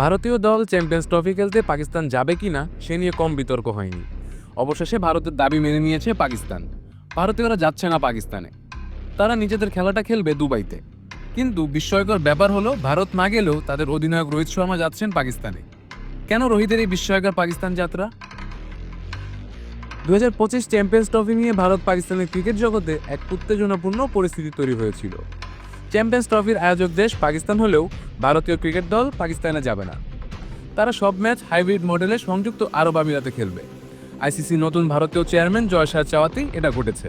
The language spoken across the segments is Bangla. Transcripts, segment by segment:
ভারতীয় দল চ্যাম্পিয়ন্স ট্রফি খেলতে পাকিস্তান যাবে কিনা সে নিয়ে কম বিতর্ক হয়নি। অবশেষে ভারতের দাবি মেনে নিয়েছে পাকিস্তান। ভারতীয়রা যাচ্ছে না পাকিস্তানে। তারা নিজেদের খেলাটা খেলবে দুবাইতে। কিন্তু বিস্ময়কর ব্যাপার হলো, ভারত না গেলেও তাদের অধিনায়ক রোহিত শর্মা যাচ্ছেন পাকিস্তানে। কেন রোহিতের এই বিস্ময়কর পাকিস্তান যাত্রা? দু হাজার পঁচিশ চ্যাম্পিয়ন্স ট্রফি নিয়ে ভারত পাকিস্তানের ক্রিকেট জগতে এক উত্তেজনাপূর্ণ পরিস্থিতি তৈরি হয়েছিল। চ্যাম্পিয়ন্স ট্রফির আয়োজক দেশ পাকিস্তান হলেও ভারতীয় ক্রিকেট দল পাকিস্তানে যাবে না। তারা সব ম্যাচ হাইব্রিড মডেলে সংযুক্ত আরব আমিরাতে খেলবে। আইসিসি নতুন ভারতীয় চেয়ারম্যান জয় শাহ চাওয়াতেই এটা ঘটেছে।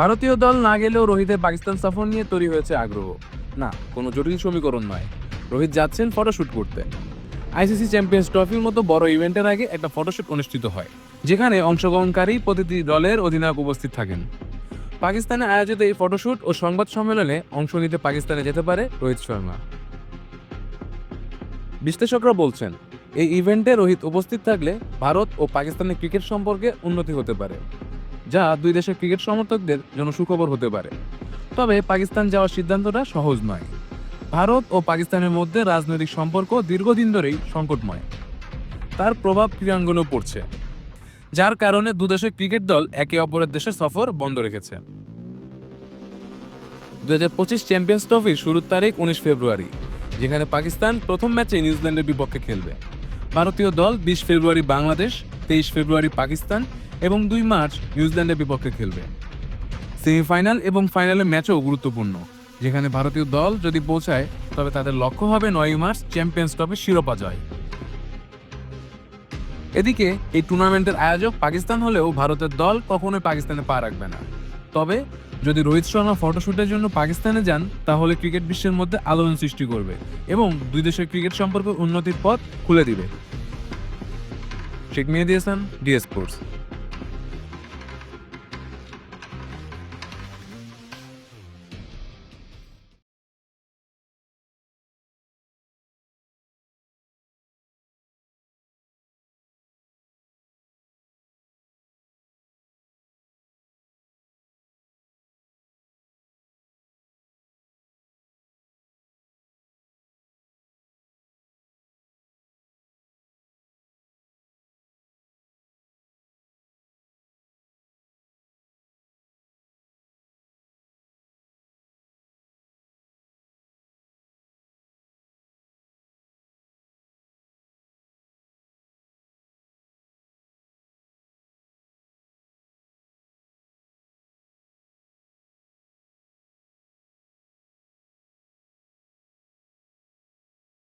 ভারতীয় দল না গেলেও রোহিতের পাকিস্তান সফর নিয়ে তৈরি হয়েছে আগ্রহ। না, কোনো জটিল সমীকরণ নয়। রোহিত যাচ্ছেন ফটোশ্যুট করতে। আইসিসি চ্যাম্পিয়ন্স ট্রফির মতো বড় ইভেন্টের আগে একটা ফটোশ্যুট অনুষ্ঠিত হয়, যেখানে অংশগ্রহণকারী প্রতিটি দলের অধিনায়ক উপস্থিত থাকেন। পাকিস্তানে আয়োজিত এই ফটোশ্যুট ও সংবাদ সম্মেলনে অংশ নিতে পাকিস্তানে যেতে পারে রোহিত শর্মা। বিশ্লেষকরা বলছেন, এই ইভেন্টে রোহিত উপস্থিত থাকলে ভারত ও পাকিস্তানের ক্রিকেট সম্পর্কে উন্নতি হতে পারে, যা দুই দেশের ক্রিকেট সমর্থকদের জন্য সুখবর হতে পারে। তবে পাকিস্তান যাওয়ার সিদ্ধান্তটা সহজ নয়। ভারত ও পাকিস্তানের মধ্যে রাজনৈতিক সম্পর্ক দীর্ঘদিন ধরেই সংকটময়। তার প্রভাব ক্রীড়াঙ্গনেও পড়ছে। যার কারণে দুদেশের ক্রিকেট দল একে অপরের দেশে সফর বন্ধ রেখেছে। দু হাজার পঁচিশ চ্যাম্পিয়ন্স ট্রফির শুরুর তারিখ উনিশ ফেব্রুয়ারি, যেখানে পাকিস্তান প্রথম ম্যাচে নিউজিল্যান্ডের বিপক্ষে খেলবে। ভারতীয় দল বিশ ফেব্রুয়ারি বাংলাদেশ, তেইশ ফেব্রুয়ারি পাকিস্তান এবং দুই মার্চ নিউজিল্যান্ডের বিপক্ষে খেলবে। সেমিফাইনাল এবং ফাইনালের ম্যাচও গুরুত্বপূর্ণ, যেখানে ভারতীয় দল যদি পৌঁছায়, তবে তাদের লক্ষ্য হবে নয় মার্চ চ্যাম্পিয়ন্স ট্রফির শিরোপা জয়। এদিকে, এই টুর্নামেন্টের আয়োজক পাকিস্তান হলেও ভারতের দল কখনোই পাকিস্তানে পা রাখবে না। তবে, যদি রোহিত শর্মা ফটোশ্যুটের জন্য পাকিস্তানে যান, তাহলে ক্রিকেট বিশ্বের মধ্যে আলোড়ন সৃষ্টি করবে এবং দুই দেশের ক্রিকেট সম্পর্কে উন্নতির পথ খুলে দিবে। Sheikh Mehedi Hasan DS sports.